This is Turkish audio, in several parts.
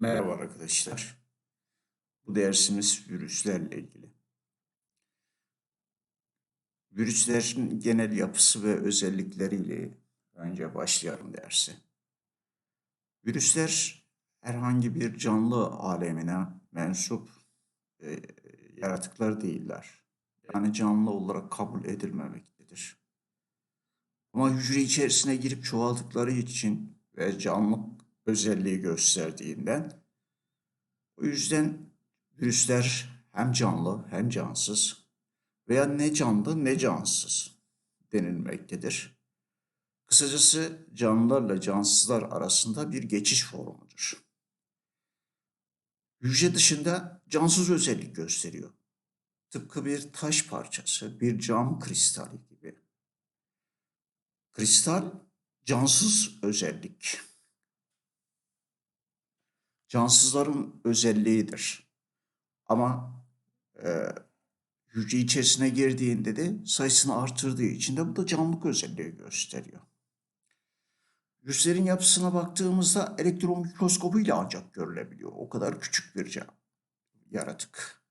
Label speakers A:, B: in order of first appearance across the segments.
A: Merhaba arkadaşlar. Bu dersimiz virüslerle ilgili. Virüslerin genel yapısı ve özellikleriyle önce başlayalım dersi. Virüsler herhangi bir canlı alemine mensup e, yaratıklar değiller. Yani canlı olarak kabul edilmemektedir. Ama hücre içerisine girip çoğaldıkları için ve canlı özelliği gösterdiğinden o yüzden virüsler hem canlı hem cansız veya ne canlı ne cansız denilmektedir. Kısacası canlılarla cansızlar arasında bir geçiş formudur. Hücre dışında cansız özellik gösteriyor. Tıpkı bir taş parçası, bir cam kristali gibi. Kristal cansız özellik. Cansızların özelliğidir. Ama e, hücre içerisine girdiğinde de sayısını artırdığı için de bu da canlılık özelliği gösteriyor. Virüslerin yapısına baktığımızda elektron mikroskobuyla ancak görülebiliyor. O kadar küçük bir yaratık.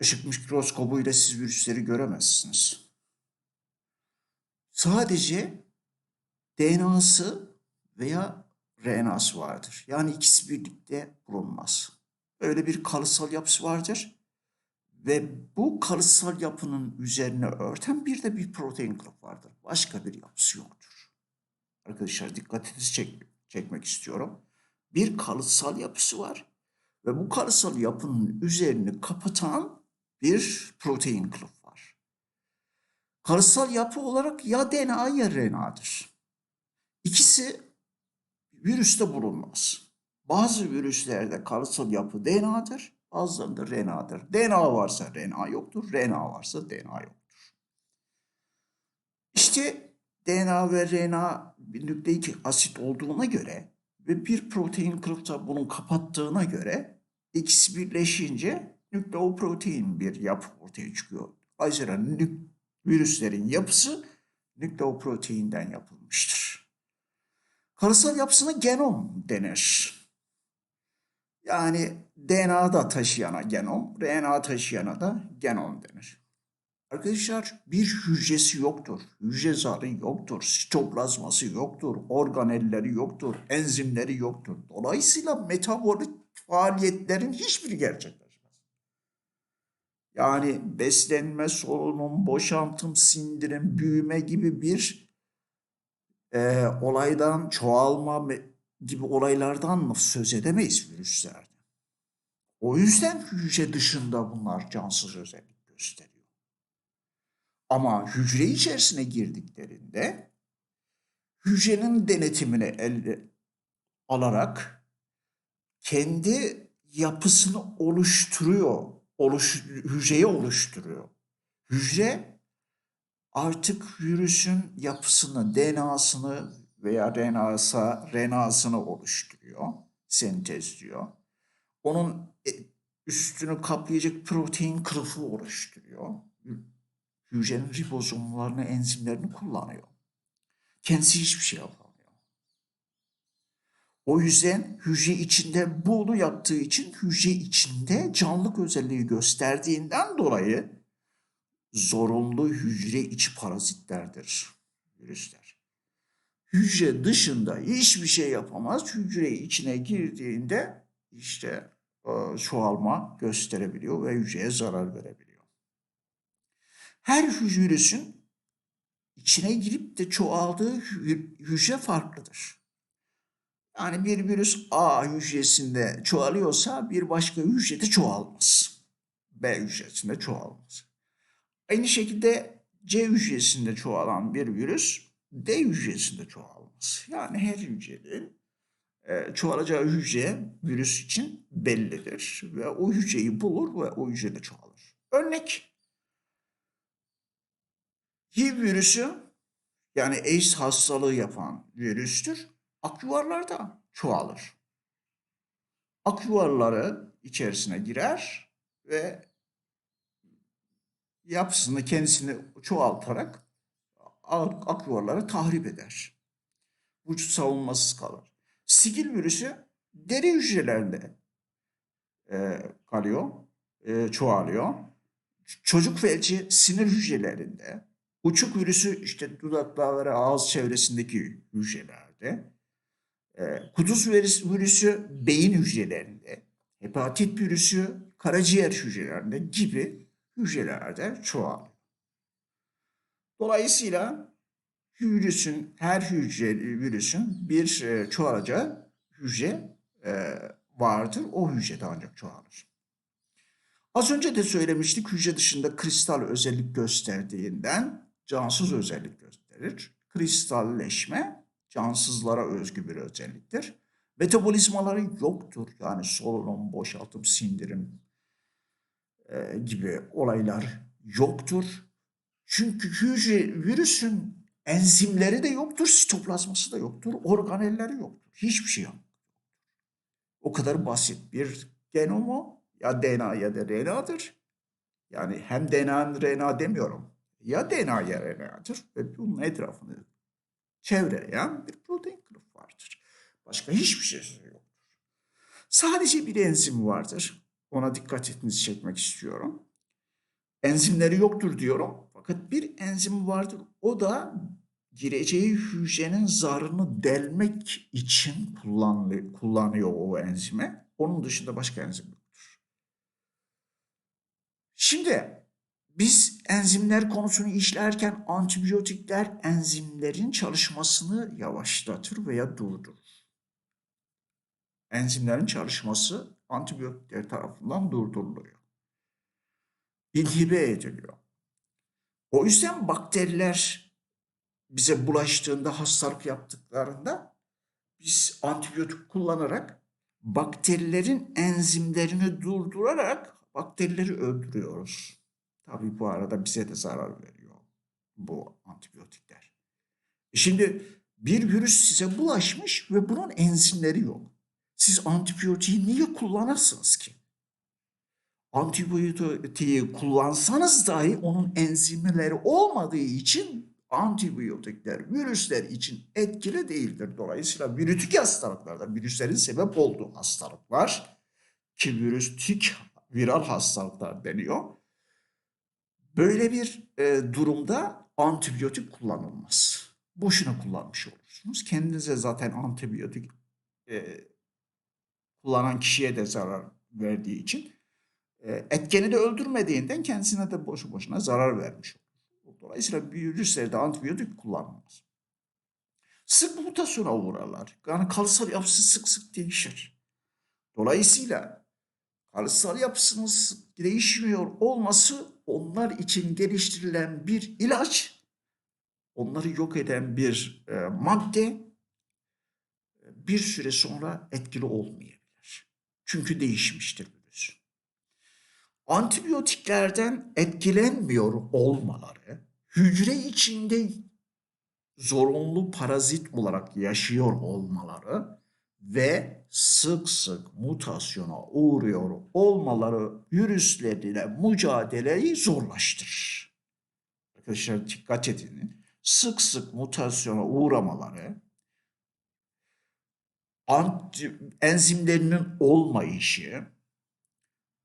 A: Işık mikroskobuyla siz virüsleri göremezsiniz. Sadece DNA'sı veya RNA'sı vardır. Yani ikisi birlikte bulunmaz. Öyle bir kalıtsal yapısı vardır. Ve bu kalıtsal yapının üzerine örten bir de bir protein kılıf vardır. Başka bir yapısı yoktur. Arkadaşlar dikkatinizi çek, çekmek istiyorum. Bir kalıtsal yapısı var. Ve bu kalıtsal yapının üzerini kapatan bir protein kılıf var. Kalıtsal yapı olarak ya DNA ya RNA'dır. İkisi virüste bulunmaz. Bazı virüslerde kalıtsal yapı DNA'dır, bazılarında RNA'dır. DNA varsa RNA yoktur, RNA varsa DNA yoktur. İşte DNA ve RNA nükleik asit olduğuna göre ve bir protein kılıfta bunu kapattığına göre ikisi birleşince nükleoprotein bir yapı ortaya çıkıyor. Ayrıca virüslerin yapısı nükleoproteinden yapılmıştır. Karısal yapısına genom denir. Yani DNA'da taşıyana genom, RNA taşıyana da genom denir. Arkadaşlar bir hücresi yoktur, hücre zarı yoktur, sitoplazması yoktur, organelleri yoktur, enzimleri yoktur. Dolayısıyla metabolik faaliyetlerin hiçbiri gerçekleşmez. Yani beslenme, solunum, boşaltım, sindirim, büyüme gibi bir e, olaydan, çoğalma gibi olaylardan söz edemeyiz virüslerde. O yüzden hücre dışında bunlar cansız özellik gösteriyor. Ama hücre içerisine girdiklerinde hücrenin denetimini elde alarak kendi yapısını oluşturuyor, oluş, hücreyi oluşturuyor. Hücre artık virüsün yapısını, DNA'sını veya RNA'sı, RNA'sını oluşturuyor, sentezliyor. Onun e, üstünü kaplayacak protein kılıfı oluşturuyor. Hü- Hücrenin ribozomlarını, enzimlerini kullanıyor. Kendisi hiçbir şey yapamıyor. O yüzden hücre içinde bunu yaptığı için hücre içinde canlılık özelliği gösterdiğinden dolayı zorunlu hücre içi parazitlerdir virüsler. Hücre dışında hiçbir şey yapamaz. Hücre içine girdiğinde işte e, çoğalma gösterebiliyor ve hücreye zarar verebiliyor. Her virüsün içine girip de çoğaldığı hü- hücre farklıdır. Yani bir virüs A hücresinde çoğalıyorsa bir başka hücrede çoğalmaz. B hücresinde çoğalmaz. Aynı şekilde C hücresinde çoğalan bir virüs D hücresinde çoğalmaz. Yani her hücrenin e, çoğalacağı hücre virüs için bellidir ve o hücreyi bulur ve o hücrede çoğalır. Örnek HIV virüsü yani AIDS hastalığı yapan virüstür. Akyuvarlarda çoğalır. Akyuvarları içerisine girer ve yapısını kendisini çoğaltarak ak- tahrip eder. Vücut savunmasız kalır. Sigil virüsü deri hücrelerinde e, kalıyor, e, çoğalıyor. Çocuk felci sinir hücrelerinde. Uçuk virüsü işte dudakları, ağız çevresindeki hücrelerde. E, kuduz virüs- virüsü beyin hücrelerinde. Hepatit virüsü karaciğer hücrelerinde gibi hücrelerde çoğalıyor. Dolayısıyla virüsün her hücre virüsün bir e, çoğalacağı hücre e, vardır. O hücrede ancak çoğalır. Az önce de söylemiştik hücre dışında kristal özellik gösterdiğinden cansız özellik gösterir. Kristalleşme cansızlara özgü bir özelliktir. Metabolizmaları yoktur. Yani solunum, boşaltım, sindirim e, gibi olaylar yoktur. Çünkü hücre virüsün enzimleri de yoktur, sitoplazması da yoktur, organelleri yoktur. Hiçbir şey yok. O kadar basit bir genomu ya DNA ya da RNA'dır. Yani hem DNA RNA demiyorum. Ya DNA ya RNA'dır ve bunun etrafını çevreleyen bir protein kılıf vardır. Başka hiçbir şey yoktur. Sadece bir enzim vardır. Ona dikkat etmenizi çekmek istiyorum. Enzimleri yoktur diyorum. Fakat bir enzim vardır. O da gireceği hücrenin zarını delmek için kullanıyor o enzimi. Onun dışında başka enzim yoktur. Şimdi biz enzimler konusunu işlerken antibiyotikler enzimlerin çalışmasını yavaşlatır veya durdurur. Enzimlerin çalışması antibiyotikler tarafından durduruluyor. İnhibe ediliyor. O yüzden bakteriler bize bulaştığında, hastalık yaptıklarında biz antibiyotik kullanarak bakterilerin enzimlerini durdurarak bakterileri öldürüyoruz. Tabii bu arada bize de zarar veriyor bu antibiyotikler. E Şimdi bir virüs size bulaşmış ve bunun enzimleri yok. Siz antibiyotiği niye kullanırsınız ki? Antibiyotiği kullansanız dahi onun enzimleri olmadığı için antibiyotikler virüsler için etkili değildir. Dolayısıyla virütik hastalıklarda virüslerin sebep olduğu hastalıklar ki virütik viral hastalıklar deniyor. Böyle bir e, durumda antibiyotik kullanılmaz. Boşuna kullanmış olursunuz. Kendinize zaten antibiyotik e, kullanan kişiye de zarar verdiği için e, etkeni de öldürmediğinden kendisine de boşu boşuna zarar vermiş olur. Dolayısıyla virüslerde antibiyotik kullanılmaz. Sık mutasyona uğrarlar. Yani kalıtsal yapısı sık sık değişir. Dolayısıyla kalıtsal yapısının sık değişmiyor olması onlar için geliştirilen bir ilaç, onları yok eden bir e, madde bir süre sonra etkili olmayabilir. Çünkü değişmiştir virüs. Antibiyotiklerden etkilenmiyor olmaları, hücre içinde zorunlu parazit olarak yaşıyor olmaları ve sık sık mutasyona uğruyor olmaları virüslerle mücadeleyi zorlaştırır. Arkadaşlar dikkat edin. Sık sık mutasyona uğramaları enzimlerinin olmayışı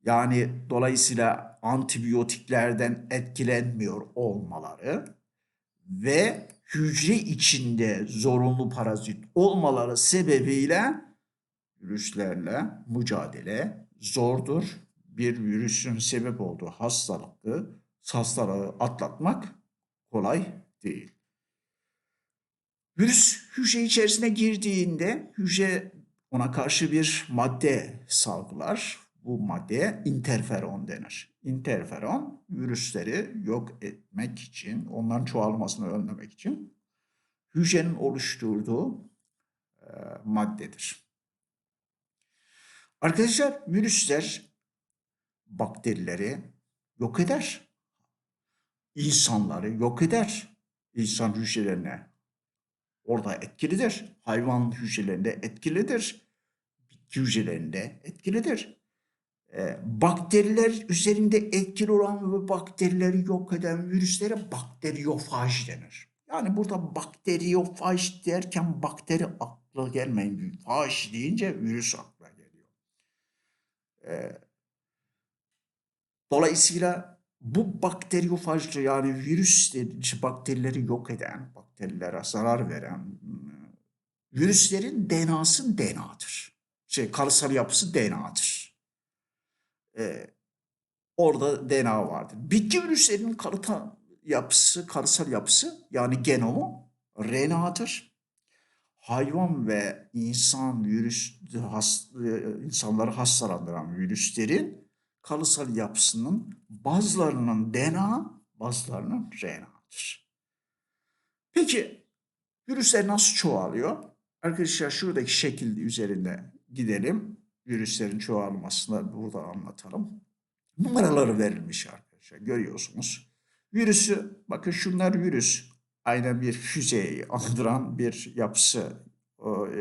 A: yani dolayısıyla antibiyotiklerden etkilenmiyor olmaları ve hücre içinde zorunlu parazit olmaları sebebiyle virüslerle mücadele zordur. Bir virüsün sebep olduğu hastalıkı, hastalığı atlatmak kolay değil. Virüs hücre içerisine girdiğinde hücre ona karşı bir madde salgılar. Bu maddeye interferon denir. Interferon virüsleri yok etmek için, onların çoğalmasını önlemek için hücrenin oluşturduğu e, maddedir. Arkadaşlar virüsler bakterileri yok eder. İnsanları yok eder. İnsan hücrelerine orada etkilidir. Hayvan hücrelerinde etkilidir. Bitki hücrelerinde etkilidir. Ee, bakteriler üzerinde etkili olan ve bakterileri yok eden virüslere bakteriyofaj denir. Yani burada bakteriyofaj derken bakteri akla gelmeyin. Faj deyince virüs akla geliyor. Ee, dolayısıyla bu bakteriyofajlı yani virüs dediği bakterileri yok eden, bakterilere zarar veren ıı, virüslerin DNA'sı DNA'dır. Şey, kalıtsal yapısı DNA'dır. Ee, orada DNA vardır. Bitki virüslerinin kalıtsal yapısı, kalıtsal yapısı yani genomu RNA'dır. Hayvan ve insan virüs has, e, insanları hastalandıran virüslerin kalıtsal yapısının bazılarının DNA, bazılarının RNA'dır. Peki virüsler nasıl çoğalıyor? Arkadaşlar şuradaki şekil üzerinde gidelim. Virüslerin çoğalmasını burada anlatalım. Numaraları verilmiş arkadaşlar görüyorsunuz. Virüsü bakın şunlar virüs. Aynen bir füzeyi andıran bir yapısı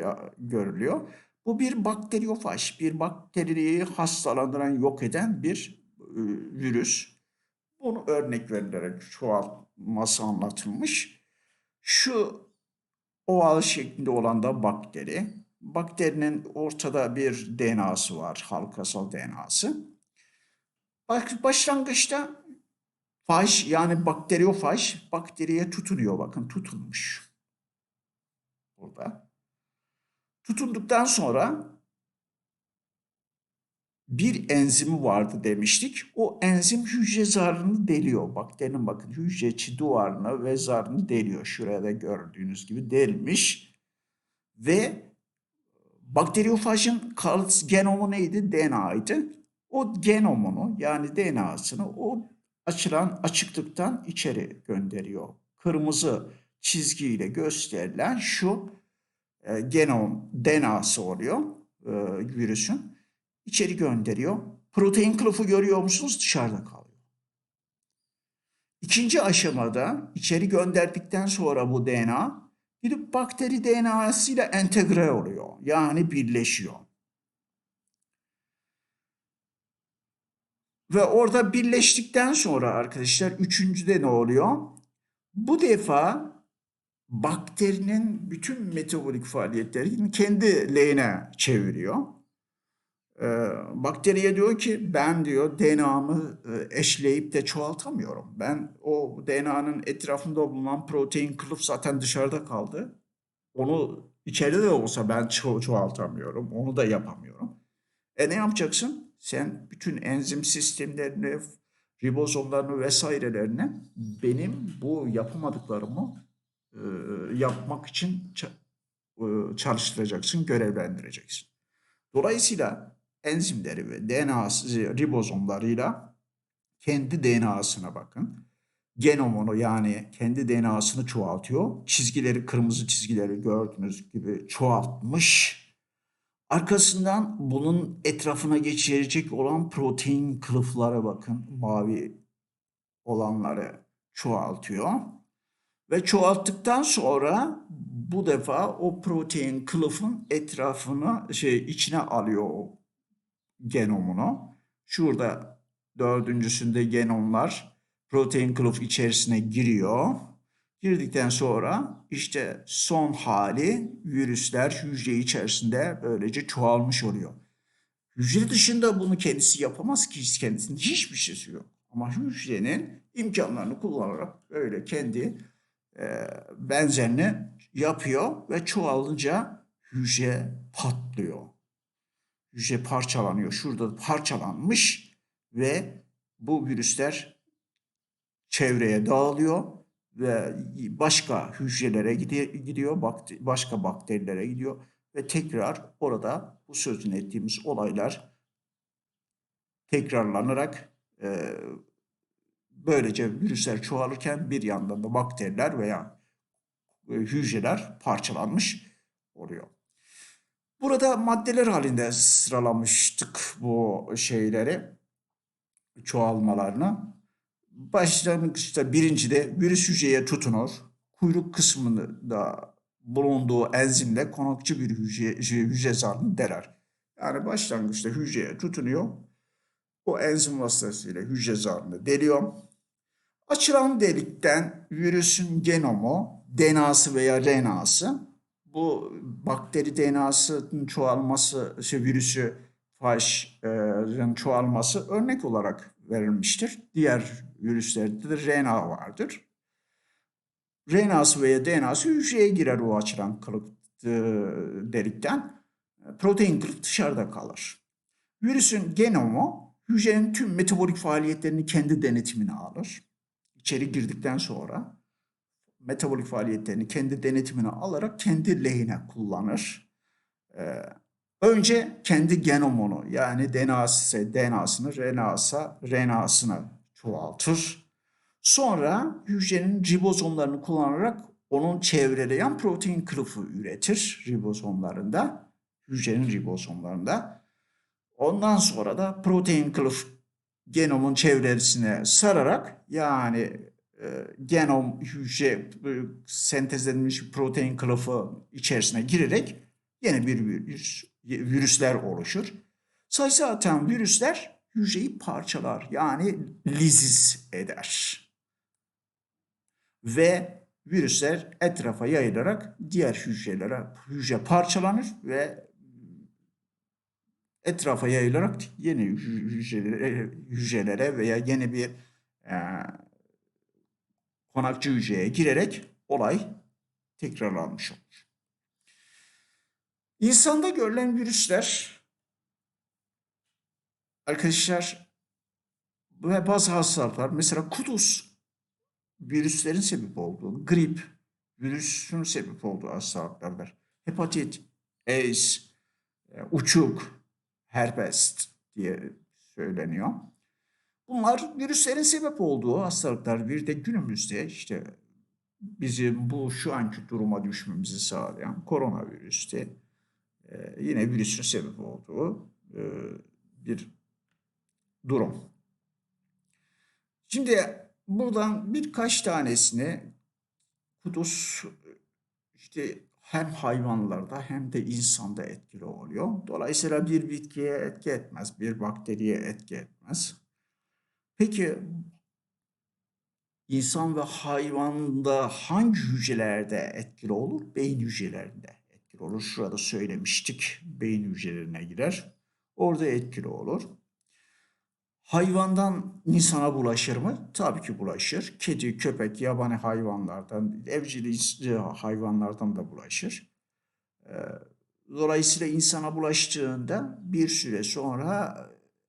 A: ya- görülüyor. Bu bir bakteriyofaj, bir bakteriyi hastalandıran, yok eden bir e, virüs. Bunu örnek verilerek çoğalması anlatılmış. Şu oval şeklinde olan da bakteri. Bakterinin ortada bir DNA'sı var, halkasal DNA'sı. Başlangıçta faj yani bakteriyofaj bakteriye tutunuyor bakın tutunmuş. Burada. Tutunduktan sonra bir enzimi vardı demiştik. O enzim hücre zarını deliyor. Bakterinin bakın hücre içi duvarını ve zarını deliyor. Şuraya da gördüğünüz gibi delmiş. Ve bakteriyofajın genomu neydi? DNA'ydı. O genomunu yani DNA'sını o açılan açıklıktan içeri gönderiyor. Kırmızı çizgiyle gösterilen şu e, genom DNA'sı oluyor e, virüsün. İçeri gönderiyor. Protein kılıfı görüyor musunuz? Dışarıda kalıyor. İkinci aşamada içeri gönderdikten sonra bu DNA gidip bakteri DNA'sıyla entegre oluyor. Yani birleşiyor. Ve orada birleştikten sonra arkadaşlar üçüncüde ne oluyor? Bu defa bakterinin bütün metabolik faaliyetlerini kendi lehine çeviriyor. Ee, bakteriye diyor ki ben diyor DNA'mı e, eşleyip de çoğaltamıyorum. Ben o DNA'nın etrafında bulunan protein kılıf zaten dışarıda kaldı. Onu içeride de olsa ben ço- çoğaltamıyorum. Onu da yapamıyorum. E ne yapacaksın? Sen bütün enzim sistemlerini, ribozomlarını vesairelerini benim bu yapamadıklarımı yapmak için ça- çalıştıracaksın, görevlendireceksin. Dolayısıyla enzimleri ve DNA ribozomlarıyla kendi DNA'sına bakın. Genomunu yani kendi DNA'sını çoğaltıyor. Çizgileri, kırmızı çizgileri gördüğünüz gibi çoğaltmış. Arkasından bunun etrafına geçirecek olan protein kılıflara bakın. Mavi olanları çoğaltıyor. Ve çoğalttıktan sonra bu defa o protein kılıfın etrafını şey içine alıyor o genomunu. Şurada dördüncüsünde genomlar protein kılıf içerisine giriyor. Girdikten sonra işte son hali virüsler hücre içerisinde böylece çoğalmış oluyor. Hücre dışında bunu kendisi yapamaz ki kendisinin hiçbir şeysi yok. Ama hücrenin imkanlarını kullanarak öyle kendi benzerini yapıyor ve çoğalınca hücre patlıyor. Hücre parçalanıyor. Şurada parçalanmış ve bu virüsler çevreye dağılıyor ve başka hücrelere gidiyor, başka bakterilere gidiyor ve tekrar orada bu sözünü ettiğimiz olaylar tekrarlanarak e, böylece virüsler çoğalırken bir yandan da bakteriler veya e, hücreler parçalanmış oluyor. Burada maddeler halinde sıralamıştık bu şeyleri, çoğalmalarını. Başlangıçta birincide virüs hücreye tutunur. Kuyruk kısmında bulunduğu enzimle konakçı bir hücre, hücre zarını deler. Yani başlangıçta hücreye tutunuyor. O enzim vasıtasıyla hücre zarını deliyor. Açılan delikten virüsün genomu DNA'sı veya RNA'sı. Bu bakteri DNA'sının çoğalması, şey, virüsü FAŞ'ın çoğalması örnek olarak verilmiştir. Diğer virüslerde de RNA vardır. RNA'sı veya DNA'sı hücreye girer o açılan kılıf e, delikten. Protein kılıf dışarıda kalır. Virüsün genomu hücrenin tüm metabolik faaliyetlerini kendi denetimine alır. İçeri girdikten sonra metabolik faaliyetlerini kendi denetimine alarak kendi lehine kullanır. Ee, önce kendi genomunu yani DNA'sı, DNA'sını, RNA'sa, RNA'sını çoğaltır. Sonra hücrenin ribozomlarını kullanarak onun çevreleyen protein kılıfı üretir ribozomlarında, hücrenin ribozomlarında. Ondan sonra da protein kılıf genomun çevresine sararak yani e, genom hücre e, sentezlenmiş protein kılıfı içerisine girerek yeni bir virüs, virüsler oluşur. Sayısı artan virüsler hücreyi parçalar yani lizis eder. Ve virüsler etrafa yayılarak diğer hücrelere hücre parçalanır ve etrafa yayılarak yeni hücrelere, hücrelere veya yeni bir e, konakçı hücreye girerek olay tekrarlanmış olur. İnsanda görülen virüsler arkadaşlar ve bazı hastalıklar mesela kuduz virüslerin sebep olduğu, grip virüsün sebep olduğu hastalıklardır. Hepatit, AIDS, e, uçuk, herpes diye söyleniyor. Bunlar virüslerin sebep olduğu hastalıklar. Bir de günümüzde işte bizim bu şu anki duruma düşmemizi sağlayan koronavirüste e, yine virüsün sebep olduğu e, bir durum. Şimdi buradan birkaç tanesini kuduz işte hem hayvanlarda hem de insanda etkili oluyor. Dolayısıyla bir bitkiye etki etmez, bir bakteriye etki etmez. Peki insan ve hayvanda hangi hücrelerde etkili olur? Beyin hücrelerinde etkili olur. Şurada söylemiştik. Beyin hücrelerine girer. Orada etkili olur. Hayvandan insana bulaşır mı? Tabii ki bulaşır. Kedi, köpek, yabani hayvanlardan, evcil hayvanlardan da bulaşır. Ee, dolayısıyla insana bulaştığında bir süre sonra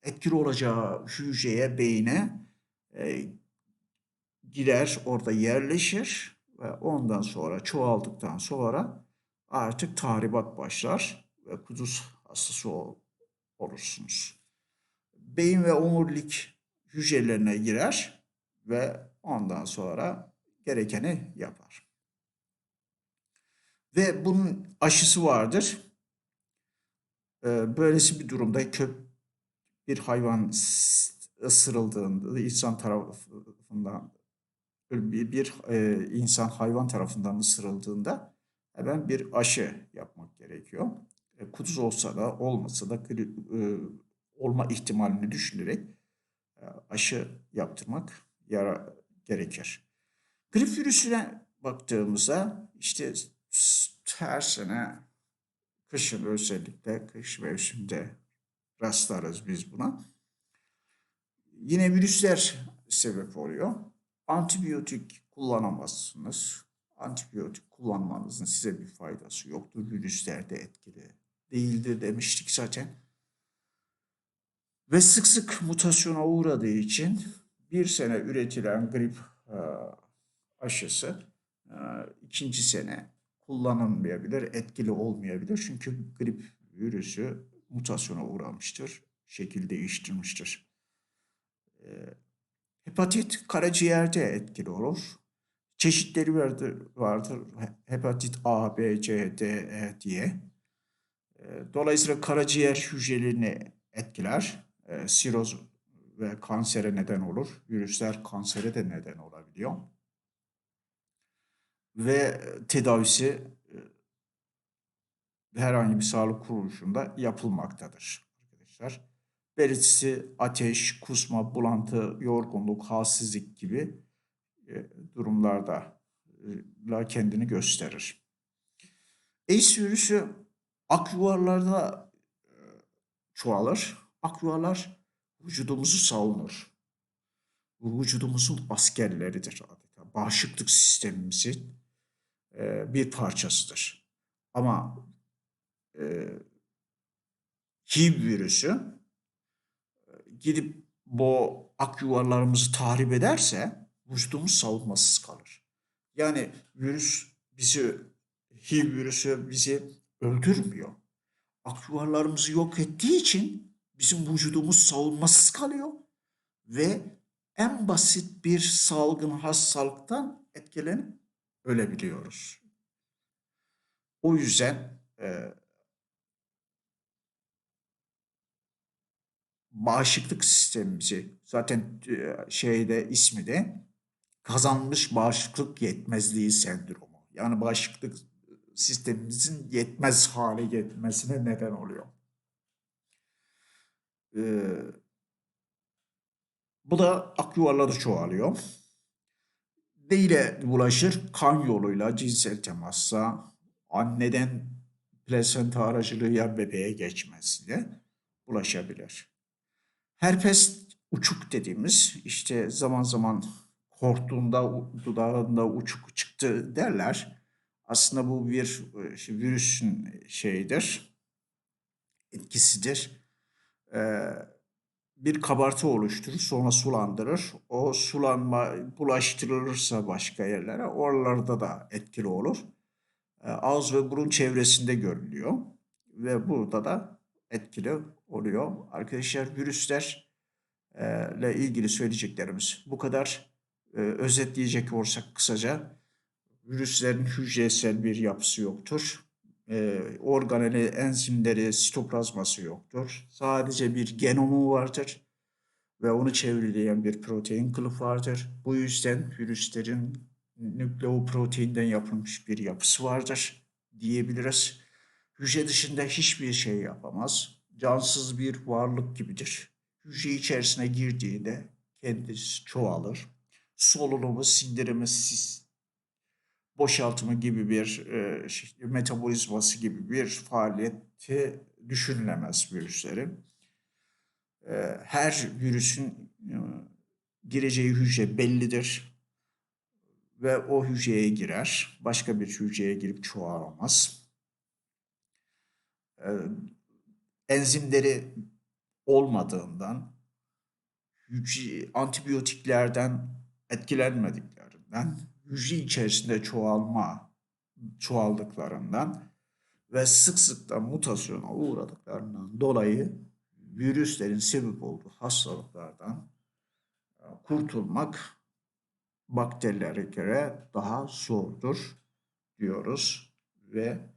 A: etkili olacağı hücreye, beyne e, girer, orada yerleşir ve ondan sonra çoğaldıktan sonra artık tahribat başlar ve kuduz hastası ol, olursunuz. Beyin ve omurilik hücrelerine girer ve ondan sonra gerekeni yapar. Ve bunun aşısı vardır. Ee, böylesi bir durumda köp bir hayvan ısırıldığında insan tarafından bir, e, insan hayvan tarafından ısırıldığında hemen bir aşı yapmak gerekiyor. E, kuduz olsa da olmasa da e, olma ihtimalini düşünerek e, aşı yaptırmak yara gerekir. Grip virüsüne baktığımızda işte her sene kışın özellikle kış mevsiminde rastlarız biz buna. Yine virüsler sebep oluyor. Antibiyotik kullanamazsınız. Antibiyotik kullanmanızın size bir faydası yoktur. Virüsler de etkili değildir demiştik zaten. Ve sık sık mutasyona uğradığı için bir sene üretilen grip e, aşısı e, ikinci sene kullanılmayabilir, etkili olmayabilir. Çünkü grip virüsü mutasyona uğramıştır, şekil değiştirmiştir. Ee, hepatit karaciğerde etkili olur. Çeşitleri vardır, vardır. Hepatit A, B, C, D, E diye. Dolayısıyla karaciğer hücrelerini etkiler. Ee, siroz ve kansere neden olur. Virüsler kansere de neden olabiliyor. Ve tedavisi herhangi bir sağlık kuruluşunda yapılmaktadır arkadaşlar. Belirtisi ateş, kusma, bulantı, yorgunluk, halsizlik gibi e, durumlarda e, kendini gösterir. AIDS virüsü akyuvarlarda e, çoğalır. Akyuvarlar vücudumuzu savunur. Bu vücudumuzun askerleridir adeta. Bağışıklık sistemimizin e, bir parçasıdır. Ama e, HIV virüsü e, gidip bu ak yuvarlarımızı tahrip ederse vücudumuz savunmasız kalır. Yani virüs bizi, HIV virüsü bizi öldürmüyor. Ak yuvarlarımızı yok ettiği için bizim vücudumuz savunmasız kalıyor ve en basit bir salgın hastalıktan etkilenip ölebiliyoruz. O yüzden e, bağışıklık sistemimizi zaten e, şeyde ismi de kazanmış bağışıklık yetmezliği sendromu. Yani bağışıklık sistemimizin yetmez hale getirmesine neden oluyor. Ee, bu da ak çoğalıyor. Ne bulaşır? Kan yoluyla cinsel temasla anneden plasenta aracılığıyla bebeğe geçmesiyle bulaşabilir. Herpes uçuk dediğimiz işte zaman zaman korktuğunda dudağında uçuk çıktı derler. Aslında bu bir işte virüsün şeyidir, etkisidir. Bir kabartı oluşturur, sonra sulandırır. O sulanma bulaştırılırsa başka yerlere, oralarda da etkili olur. Ağız ve burun çevresinde görülüyor ve burada da etkili oluyor. Arkadaşlar virüsler e, ile ilgili söyleyeceklerimiz bu kadar. Özetleyecek olursak kısaca virüslerin hücresel bir yapısı yoktur. E, organeli, enzimleri, sitoplazması yoktur. Sadece bir genomu vardır ve onu çevreleyen bir protein kılıf vardır. Bu yüzden virüslerin nükleoproteinden yapılmış bir yapısı vardır diyebiliriz. Hücre dışında hiçbir şey yapamaz. Cansız bir varlık gibidir. Hücre içerisine girdiğinde kendisi çoğalır. Solunumu, sindirimi, boşaltımı gibi bir e, şey, metabolizması gibi bir faaliyeti düşünülemez virüslerin. E, her virüsün e, gireceği hücre bellidir ve o hücreye girer. Başka bir hücreye girip çoğalamaz. E, enzimleri olmadığından, hücre, antibiyotiklerden etkilenmediklerinden, hücre içerisinde çoğalma çoğaldıklarından ve sık sık da mutasyona uğradıklarından dolayı virüslerin sebep olduğu hastalıklardan e, kurtulmak bakterilere göre daha zordur diyoruz ve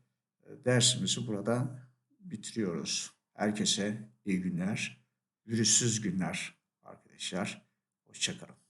A: e, dersimizi burada bitiriyoruz. Herkese iyi günler, virüssüz günler arkadaşlar. Hoşçakalın.